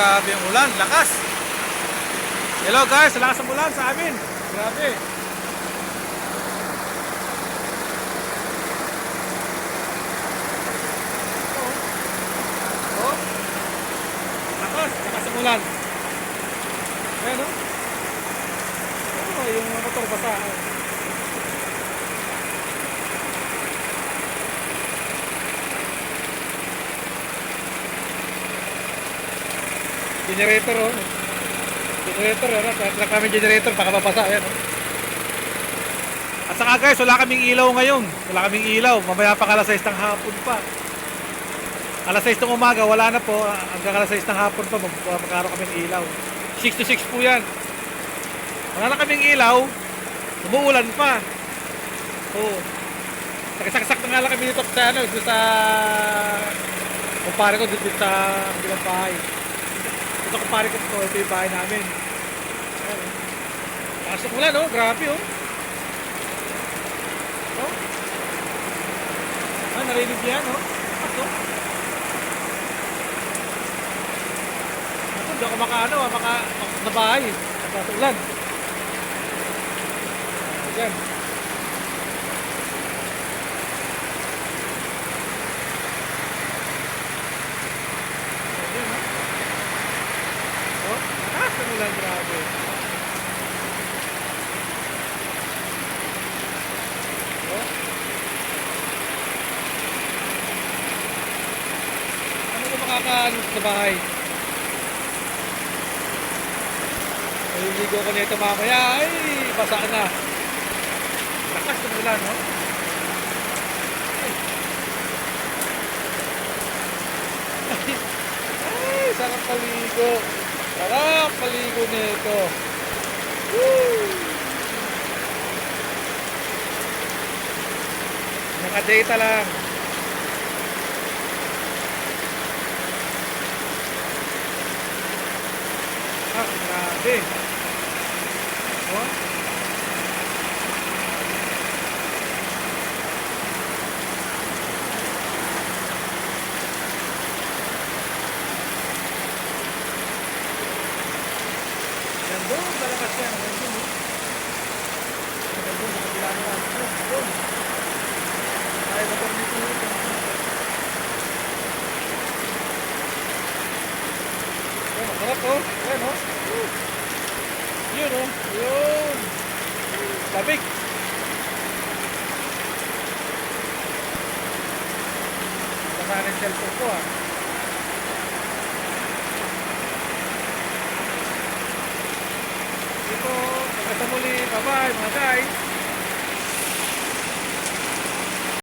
grabe ang ulan, lakas. Hello guys, lakas ang ulan sa amin. Grabe. Oh. Oh. Lakas, lakas ang ulan. Ayan oh. Oh, yung motor basa. oh. Generator oh. Generator ano, truck kami generator baka mapasa oh. At saka guys, wala kaming ilaw ngayon. Wala kaming ilaw. Mamaya pa alas 6 ng hapon pa. Alas 6 ng umaga, wala na po. Hanggang alas 6 ng hapon pa, mag- magkakaroon kaming ilaw. 6 to 6 po yan. Wala na kaming ilaw. Umuulan pa. Oo. Saksak na nga lang kami dito sa ano, dito sa kumpare ko dito sa bilang bahay. Ito kumpare ko po, ito yung bahay namin. Ayan. Lakas ng ulan, oh. Grabe, oh. Oh. Ah, narinig yan, oh. Ako. Ako, hindi ako makaano, ah, maka, mak- na bahay. Sa ulan. Ayan. Ayan, oh. Oh, lakas ng ulan, grabe. Oh. Makakaano sa bahay? Naliligo ko nito mamaya. Ay, basa na. Lakas ng ulan, no? Ay, ay sarap paligo. Sarap paligo nito. Woo! Naka-data lang. Ah, grabe. Oh. Yan doon, malakas yan. Yan doon, sa kabila nila. Doon, doon. Ay, motor dito. Yan, masarap oh. Yan oh. Yun oh. Yun. Sabik. Sama ng cellphone ko ah. Dito, hanggang sa muli. Bye-bye mga guys.